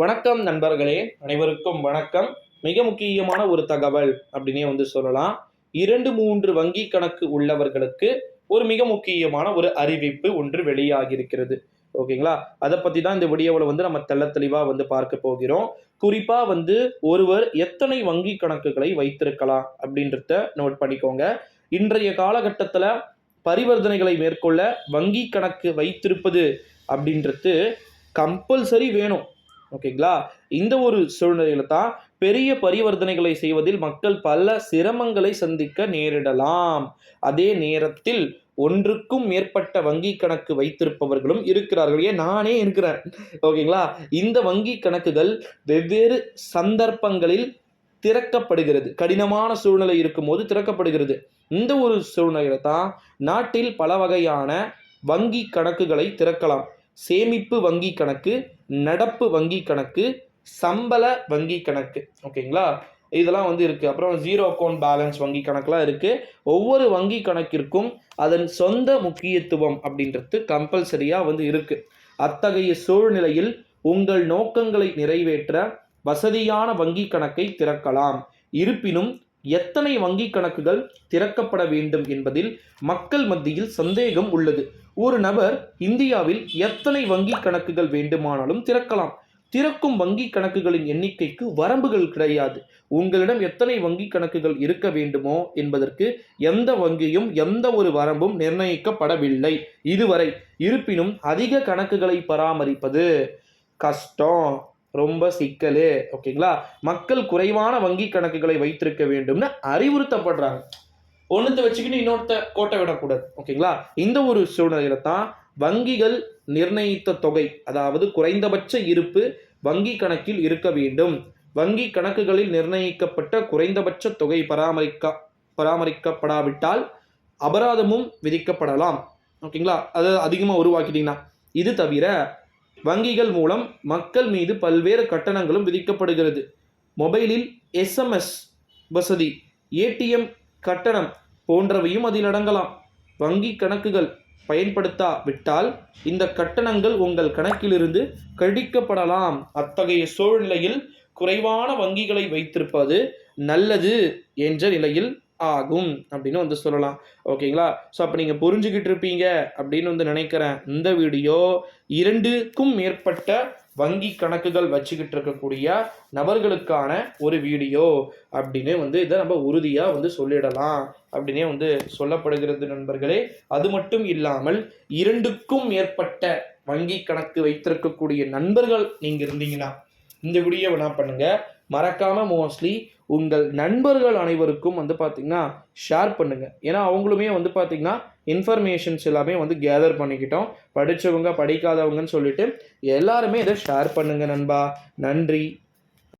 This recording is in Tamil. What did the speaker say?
வணக்கம் நண்பர்களே அனைவருக்கும் வணக்கம். மிக முக்கியமான ஒரு தகவல் அப்படின்னே வந்து சொல்லலாம். இரண்டு மூன்று வங்கி கணக்கு உள்ளவர்களுக்கு ஒரு மிக முக்கியமான ஒரு அறிவிப்பு ஒன்று வெளியாகியிருக்கிறது. ஓகேங்களா? அதை பற்றி தான் இந்த வீடியோவில் வந்து நம்ம தெள்ள தெளிவாக வந்து பார்க்க போகிறோம். குறிப்பாக வந்து ஒருவர் எத்தனை வங்கி கணக்குகளை வைத்திருக்கலாம் அப்படின்றத நோட் பண்ணிக்கோங்க. இன்றைய காலகட்டத்தில் பரிவர்த்தனைகளை மேற்கொள்ள வங்கி கணக்கு வைத்திருப்பது அப்படின்றது கம்பல்சரி வேணும். ஓகேங்களா? இந்த ஒரு சூழ்நிலையில தான் பெரிய பரிவர்த்தனைகளை செய்வதில் மக்கள் பல சிரமங்களை சந்திக்க நேரிடலாம். அதே நேரத்தில் ஒன்றுக்கும் மேற்பட்ட வங்கி கணக்கு வைத்திருப்பவர்களும் இருக்கிறார்கள். ஏன்? நானே இருக்கிறேன். ஓகேங்களா? இந்த வங்கி கணக்குகள் வெவ்வேறு சந்தர்ப்பங்களில் திறக்கப்படுகிறது. கடினமான சூழ்நிலை இருக்கும்போது திறக்கப்படுகிறது. இந்த ஒரு சூழ்நிலையில தான் நாட்டில் பல வகையான வங்கி கணக்குகளை திறக்கலாம். சேமிப்பு வங்கி கணக்கு நடப்பு வங்கி கணக்கு சம்பள வங்கி கணக்கு. ஓகேங்களா? இதெல்லாம் வந்து இருக்குது அப்புறம் ஜீரோ அக்கௌண்ட் பேலன்ஸ் வங்கி கணக்கெலாம் இருக்குது ஒவ்வொரு வங்கி கணக்கிற்கும் அதன் சொந்த முக்கியத்துவம் அப்படின்றது கம்பல்சரியாக வந்து இருக்குது அத்தகைய சூழ்நிலையில் உங்கள் நோக்கங்களை நிறைவேற்ற வசதியான வங்கி கணக்கை திறக்கலாம். இருப்பினும் எத்தனை வங்கி கணக்குகள் திறக்கப்பட வேண்டும் என்பதில் மக்கள் மத்தியில் சந்தேகம் உள்ளது. ஒரு நபர் இந்தியாவில் எத்தனை வங்கி கணக்குகள் வேண்டுமானாலும் திறக்கலாம். திறக்கும் வங்கி கணக்குகளின் எண்ணிக்கைக்கு வரம்புகள் கிடையாது. உங்களிடம் எத்தனை வங்கி கணக்குகள் இருக்க வேண்டுமோ என்பதற்கு எந்த வங்கியும் எந்த ஒரு வரம்பும் நிர்ணயிக்கப்படவில்லை. இதுவரை இருப்பினும் அதிக கணக்குகளை பராமரிப்பது கஷ்டம். ரொம்ப சிக்கலு ஓகேங்களா? மக்கள் குறைவான வங்கி கணக்குகளை வைத்திருக்க வேண்டும்னு அறிவுறுத்தப்படுறாங்க. ஒன்றுத்த வச்சுக்கிட்டு இன்னொருத்த கோட்டை விடக்கூடாது ஓகேங்களா? இந்த ஒரு சூழ்நிலையில தான் வங்கிகள் நிர்ணயித்த தொகை அதாவது குறைந்தபட்ச இருப்பு வங்கி கணக்கில் இருக்க வேண்டும். வங்கி கணக்குகளில் நிர்ணயிக்கப்பட்ட குறைந்தபட்ச தொகை பராமரிக்க பராமரிக்கப்படாவிட்டால் அபராதமும் விதிக்கப்படலாம் ஓகேங்களா? அது அதிகமாக உருவாக்கிட்டீங்கன்னா இது தவிர வங்கிகள் மூலம் மக்கள் மீது பல்வேறு கட்டணங்களும் விதிக்கப்படுகிறது. மொபைலில் எஸ்எம்எஸ் வசதி ஏடிஎம் கட்டணம் போன்றவையும் அதில் அடங்கலாம். வங்கி கணக்குகள் பயன்படுத்தாவிட்டால் இந்த கட்டணங்கள் உங்கள் கணக்கிலிருந்து கழிக்கப்படலாம். அத்தகைய சூழ்நிலையில் குறைவான வங்கிகளை வைத்திருப்பது நல்லது என்ற நிலையில் ஆகும் அப்படின்னு வந்து சொல்லலாம். ஓகேங்களா? ஸோ அப்போ நீங்கள் புரிஞ்சுக்கிட்டு இருப்பீங்க அப்படின்னு வந்து நினைக்கிறேன். இந்த வீடியோ இரண்டுக்கும் மேற்பட்ட வங்கி கணக்குகள் வச்சுக்கிட்டு இருக்கக்கூடிய நபர்களுக்கான ஒரு வீடியோ அப்படின்னு வந்து இதை நம்ம உறுதியாக வந்து சொல்லிடலாம் அப்படின்னே வந்து சொல்லப்படுகிறது நண்பர்களே. அது மட்டும் இல்லாமல் இரண்டுக்கும் மேற்பட்ட வங்கி கணக்கு வைத்திருக்கக்கூடிய நண்பர்கள் நீங்கள் இருந்தீங்கன்னா இந்த வீடியோவை என்ன பண்ணுங்கள் மறக்காமல் மோஸ்ட்லி உங்கள் நண்பர்கள் அனைவருக்கும் வந்து பார்த்திங்கன்னா ஷேர் பண்ணுங்கள் ஏன்னா அவங்களுமே வந்து பார்த்திங்கன்னா இன்ஃபர்மேஷன்ஸ் எல்லாமே வந்து கேதர் பண்ணிக்கிட்டோம். படித்தவங்க படிக்காதவங்கன்னு சொல்லிட்டு எல்லாருமே இதை ஷேர் பண்ணுங்கள் நண்பா. நன்றி.